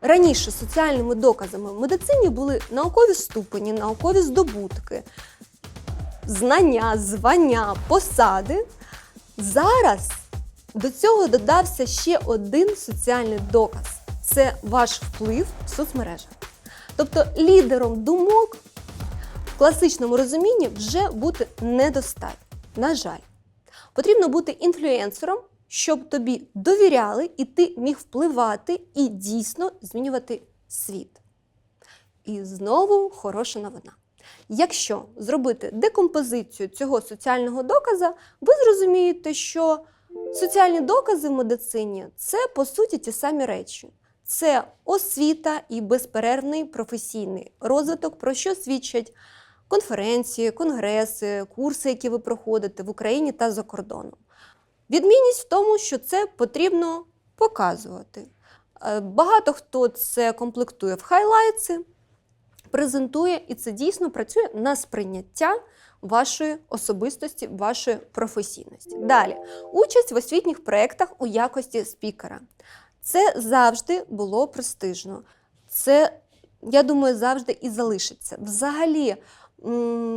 раніше соціальними доказами в медицині були наукові ступені, наукові здобутки, знання, звання, посади. Зараз до цього додався ще один соціальний доказ це ваш вплив в соцмережах. Тобто лідером думок в класичному розумінні вже бути недостатньо. На жаль, потрібно бути інфлюенсером, щоб тобі довіряли і ти міг впливати і дійсно змінювати світ. І знову хороша новина. Якщо зробити декомпозицію цього соціального доказа, ви зрозумієте, що соціальні докази в медицині це по суті ті самі речі. Це освіта і безперервний професійний розвиток, про що свідчать конференції, конгреси, курси, які ви проходите в Україні та за кордоном. Відмінність в тому, що це потрібно показувати. Е, Багато хто це комплектує в хайлайтси, презентує, і це дійсно працює на сприйняття вашої особистості, вашої професійності. Далі, участь в освітніх проєктах у якості спікера. Це завжди було престижно. Це, я думаю, завжди і залишиться. Взагалі,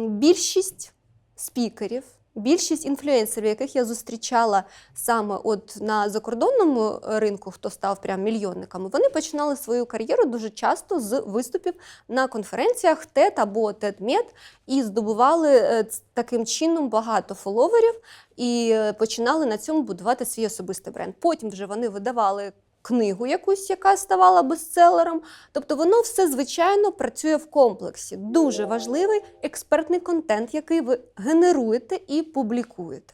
більшість спікерів, більшість інфлюенсерів, яких я зустрічала саме от на закордонному ринку, хто став прям мільйонниками, вони починали свою кар'єру дуже часто з виступів на конференціях TED або TED-Med і здобували е, таким чином багато фоловерів і е, починали на цьому будувати свій особистий бренд. Потім вже вони видавали книгу якусь, яка ставала бестселером. Тобто воно все звичайно працює в комплексі. Дуже важливий експертний контент, який ви генеруєте і публікуєте.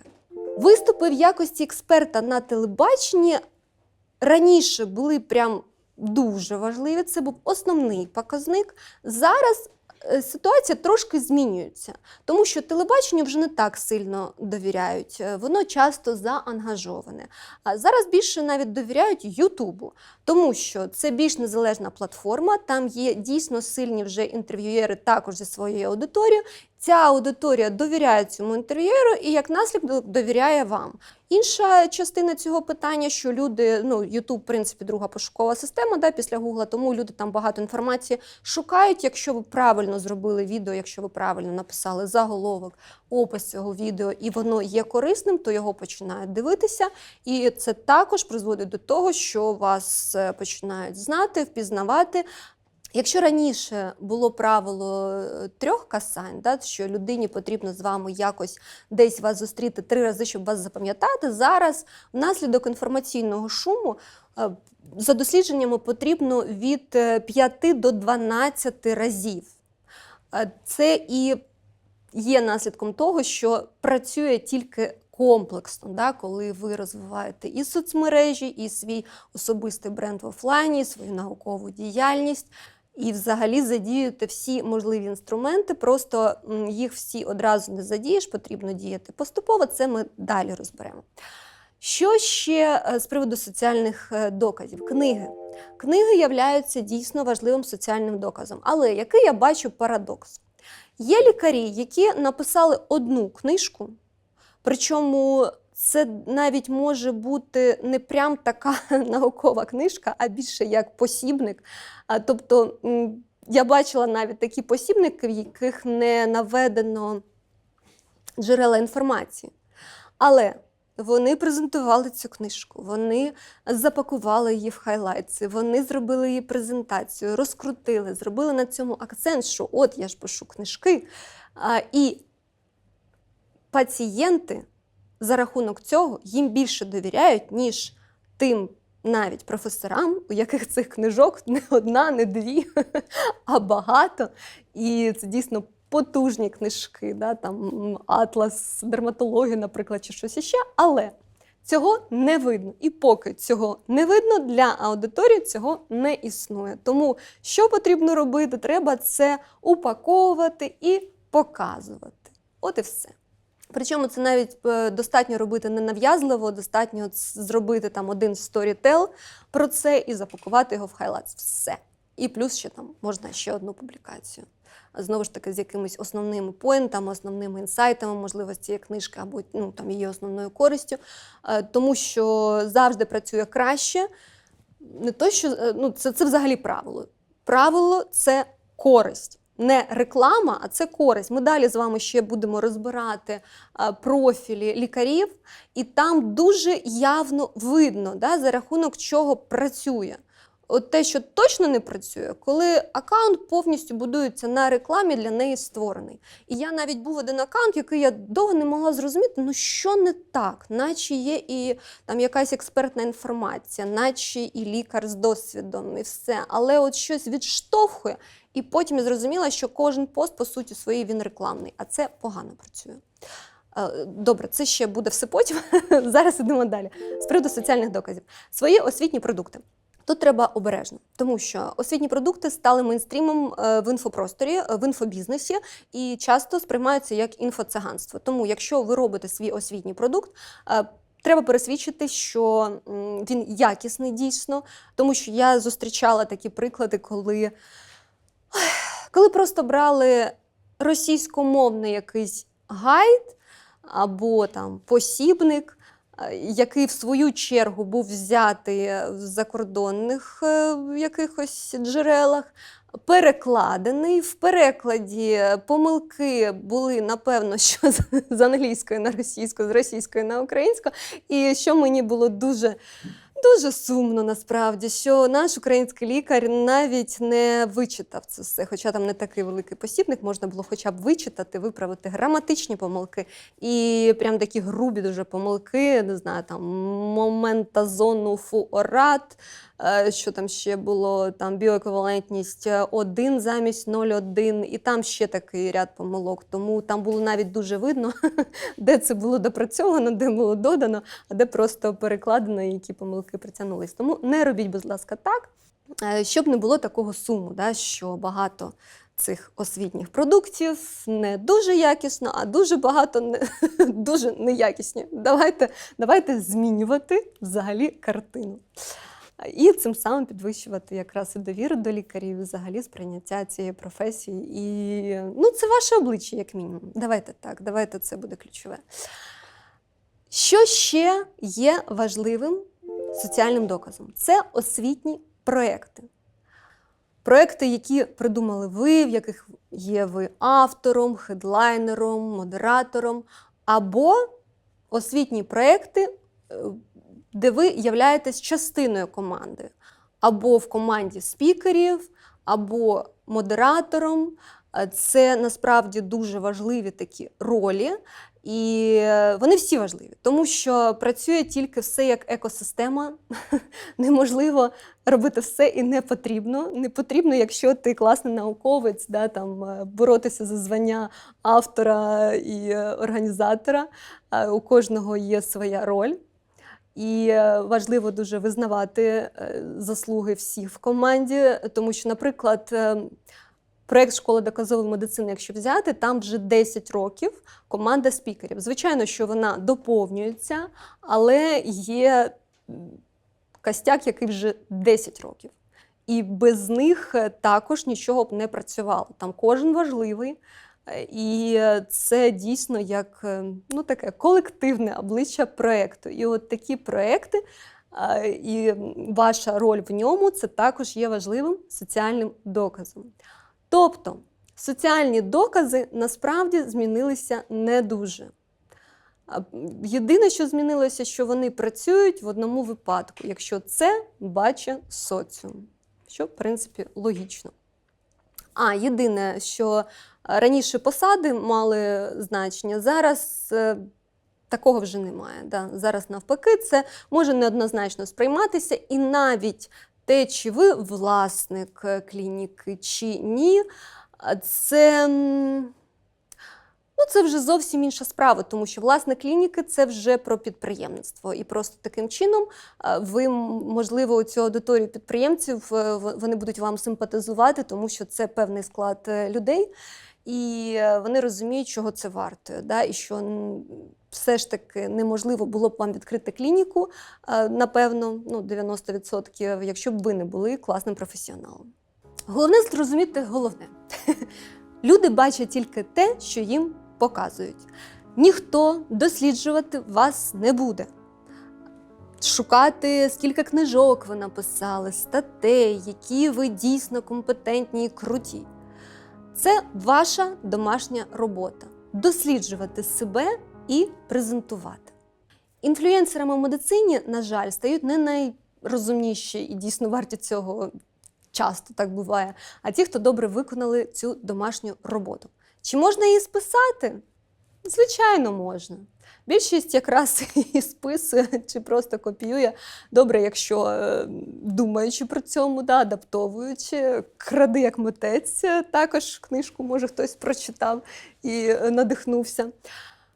Виступи в якості експерта на телебаченні раніше були прям дуже важливі. Це був основний показник. Зараз ситуація трошки змінюється, тому що телебаченню вже не так сильно довіряють. Е, Воно часто заангажоване. А зараз більше навіть довіряють Ютубу, тому що це більш незалежна платформа. Там є дійсно сильні вже інтерв'юєри також зі своєю аудиторією. Ця аудиторія довіряє цьому інтерв'юєру і як наслідок довіряє вам. Інша частина цього питання, що люди, ну YouTube, в принципі, друга пошукова система да, після Гугла, тому люди там багато інформації шукають. Якщо ви правильно зробили відео, якщо ви правильно написали заголовок, опис цього відео, і воно є корисним, то його починають дивитися. І це також призводить до того, що вас е, починають знати, впізнавати. Якщо раніше було правило е, трьох касань, да, що людині потрібно з вами якось десь вас зустріти три рази, щоб вас запам'ятати, зараз внаслідок інформаційного шуму е, за дослідженнями потрібно від 5 до 12 разів. Е, Це і є наслідком того, що працює тільки комплексно, да, коли ви розвиваєте і соцмережі, і свій особистий бренд в офлайні, свою наукову діяльність. І взагалі задіюєте всі можливі інструменти, просто їх всі одразу не задієш, потрібно діяти поступово. Це ми далі розберемо. Що ще е, з приводу соціальних е, доказів? Книги. Книги являються дійсно важливим соціальним доказом. Але який я бачу парадокс? Є лікарі, які написали одну книжку, причому це навіть може бути не прям така наукова книжка, а більше як посібник. Тобто я бачила навіть такі посібники, в яких не наведено джерела інформації. Але вони презентували цю книжку, вони запакували її в хайлайтси, вони зробили її презентацію, розкрутили, зробили на цьому акцент, що от я ж пишу книжки. І пацієнти за рахунок цього їм більше довіряють, ніж тим навіть професорам, у яких цих книжок не одна, не дві, а багато. І це дійсно потужні книжки, да, там атлас дерматології, наприклад, чи щось іще. Але цього не видно. І поки цього не видно, для аудиторії цього не існує. Тому що потрібно робити? Треба це упаковувати і показувати. От і все. Причому це навіть е, достатньо робити не нав'язливо, достатньо зробити там один сторітел про це і запакувати його в хайлайтс. Все. І плюс ще там можна ще одну публікацію. Знову ж таки, з якимись основними поінтами, основними інсайтами, можливо, з цієї книжки або ну, там, її основною користю. Е, Тому що завжди працює краще не то, що е, ну, це, це взагалі правило. Правило це користь. Не реклама, а це користь. Ми далі з вами ще будемо розбирати профілі лікарів, і там дуже явно видно, да, за рахунок чого працює. От те, що точно не працює, коли аккаунт повністю будується на рекламі, для неї створений. І я навіть був один аккаунт, який я довго не могла зрозуміти, ну що не так, наче є і там якась експертна інформація, наче і лікар з досвідом, і все. Але от щось відштовхує. І потім я зрозуміла, що кожен пост, по суті, своїй він рекламний, а це погано працює. Е, Добре, це ще буде все потім. Зараз ідемо далі. З приводу соціальних доказів. Свої освітні продукти. Тут треба обережно, тому що освітні продукти стали мейнстрімом е, в інфопросторі, е, в інфобізнесі і часто сприймаються як інфоциганство. Тому, якщо ви робите свій освітній продукт, е, треба пересвідчити, що він якісний дійсно, тому що я зустрічала такі приклади, коли, коли просто брали російськомовний якийсь гайд або там посібник який в свою чергу був взятий в закордонних е, якихось джерелах, перекладений. В перекладі помилки були, напевно, що з англійської на російську, з російської на українську. І що мені було дуже. Дуже сумно насправді, що наш український лікар навіть не вичитав це все, хоча там не такий великий посібник, можна було хоча б вичитати, виправити граматичні помилки і прям такі грубі дуже помилки, не знаю, там моментазону фуорат, що там ще було, там біоеквівалентність 1 замість 0,1, і там ще такий ряд помилок. Тому там було навіть дуже видно, де це було допрацьовано, де було додано, а де просто перекладено, які помилки притягнулись. Тому не робіть, будь ласка, так, е, щоб не було такого суму, да, що багато цих освітніх продуктів не дуже якісно, а дуже багато не, дуже неякісні. Давайте, давайте змінювати взагалі картину. І цим самим підвищувати якраз і довіру до лікарів, і взагалі сприйняття цієї професії. І ну, це ваше обличчя, як мінімум. Давайте так, давайте це буде ключове. Що ще є важливим соціальним доказом? Це освітні проекти. Проекти, які придумали ви, в яких є ви автором, хедлайнером, модератором, або освітні проекти, е, де ви являєтесь частиною команди, або в команді спікерів, або модератором. Е, Це насправді дуже важливі такі ролі, і е, вони всі важливі, тому що працює тільки все як екосистема. Неможливо робити все і не потрібно. Не потрібно, якщо ти класний науковець, да, там, е, боротися за звання автора і організатора. У кожного є своя роль. І е, важливо дуже визнавати е, заслуги всіх в команді, тому що, наприклад, е, проєкт школи доказової медицини, якщо взяти, там вже 10 років команда спікерів. Звичайно, що вона доповнюється, але є костяк, який вже 10 років. І без них також нічого б не працювало. Там кожен важливий. Е, І е, це дійсно як е, ну, таке колективне обличчя проєкту. І от такі проєкти і ваша роль в ньому це також є важливим соціальним доказом. Тобто соціальні докази насправді змінилися не дуже. Єдине, що змінилося, що вони працюють в одному випадку, якщо це бачить соціум, що в принципі логічно. А єдине, що раніше посади мали значення, зараз е, такого вже немає. Да? Зараз навпаки, це може неоднозначно сприйматися, і навіть те, чи ви власник е, клініки, чи ні, це. Ну, це вже зовсім інша справа, тому що власне клініки це вже про підприємництво. І просто таким чином е, ви, можливо, цю аудиторію підприємців вони будуть вам симпатизувати, тому що це певний склад людей, і е, вони розуміють, чого це варто. Да? І що все ж таки неможливо було б вам відкрити клініку, е, напевно, ну, 90%, якщо б ви не були класним професіоналом. Головне зрозуміти головне. Люди бачать тільки те, що їм показують. Ніхто досліджувати вас не буде. шукати, скільки книжок ви написали, статей, які ви дійсно компетентні і круті. Це ваша домашня робота досліджувати себе і презентувати. Інфлюенсерами в медицині, на жаль, стають не найрозумніші і дійсно варті цього часто так буває, а ті, хто добре виконали цю домашню роботу. Чи можна її списати? Звичайно, можна. Більшість якраз і списує чи просто копіює. Добре, якщо е, думаючи про цьому, да, адаптовуючи, кради як митець, е, також книжку, може, хтось прочитав і е, надихнувся.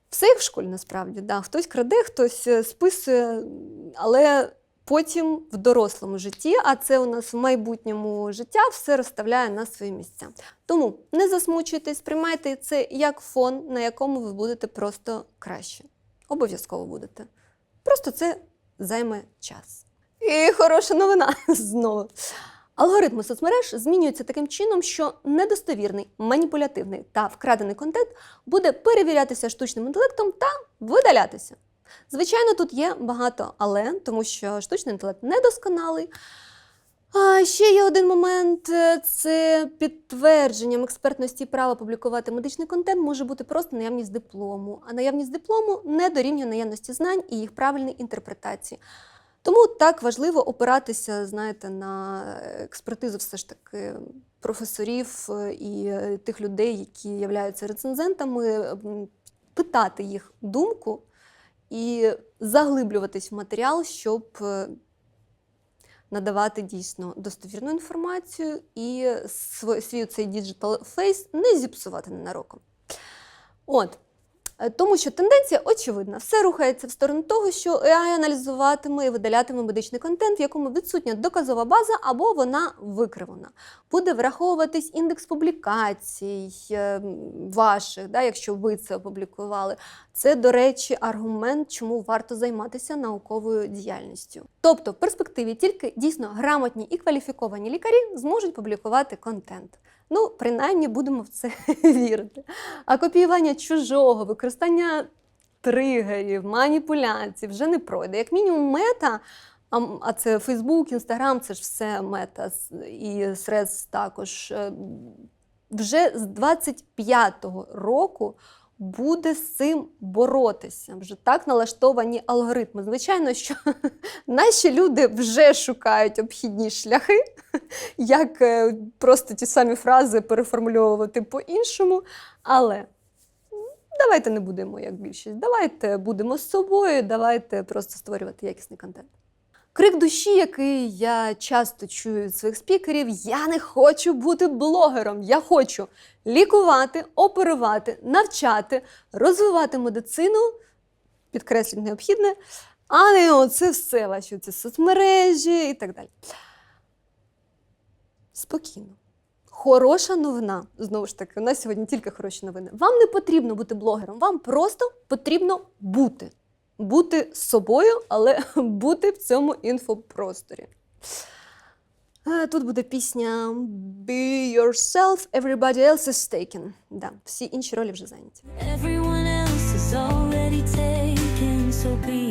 Все як в школі насправді. Да. Хтось краде, хтось списує, але потім в дорослому житті, а це у нас в майбутньому життя, все розставляє на свої місця. Тому не засмучуйтесь, приймайте це як фон, на якому ви будете просто краще. Обов'язково будете. Просто це займе час. І хороша новина знову. Алгоритми соцмереж змінюються таким чином, що недостовірний, маніпулятивний та вкрадений контент буде перевірятися штучним інтелектом та видалятися. Звичайно, тут є багато але, тому що штучний інтелект недосконалий. А ще є один момент: е, це підтвердженням експертності права публікувати медичний контент може бути просто наявність диплому, а наявність диплому не дорівнює наявності знань і їх правильній інтерпретації. Тому так важливо опиратися, знаєте, на експертизу все ж таки професорів е, і е, тих людей, які являються рецензентами, питати їх думку і заглиблюватись в матеріал, щоб е, надавати дійсно достовірну інформацію і свій цей діджитал фейс не зіпсувати ненароком. От. Е, Тому що тенденція очевидна. Все рухається в сторону того, що AI аналізуватиме і видалятиме медичний контент, в якому відсутня доказова база або вона викривана. Буде враховуватись індекс публікацій е, ваших, да, якщо ви це опублікували. Це, до речі, аргумент, чому варто займатися науковою діяльністю. Тобто, в перспективі тільки дійсно грамотні і кваліфіковані лікарі зможуть публікувати контент. Ну, принаймні будемо в це вірити. А копіювання чужого, використання тригерів, маніпуляцій вже не пройде. Як мінімум, мета, а, це Фейсбук, Інстаграм, це ж все мета і Срез також. е, Вже з 25-го року буде з цим боротися. Вже так налаштовані алгоритми. Звичайно, що наші люди вже шукають обхідні шляхи, як е, просто ті самі фрази переформульовувати по-іншому. Але давайте не будемо як більшість. Давайте будемо з собою, давайте просто створювати якісний контент. Крик душі, який я часто чую від своїх спікерів: я не хочу бути блогером, я хочу лікувати, оперувати, навчати, розвивати медицину, підкреслюю необхідне, а не оце все ваші ці соцмережі і так далі. Спокійно. Хороша новина. Знову ж таки, у нас сьогодні тільки хороші новини. Вам не потрібно бути блогером, вам просто потрібно бути. Бути собою, але бути в цьому інфопросторі. Тут буде пісня Be yourself, everybody else is taken. Да, всі інші ролі вже зайняті. Everyone else is already taken, so be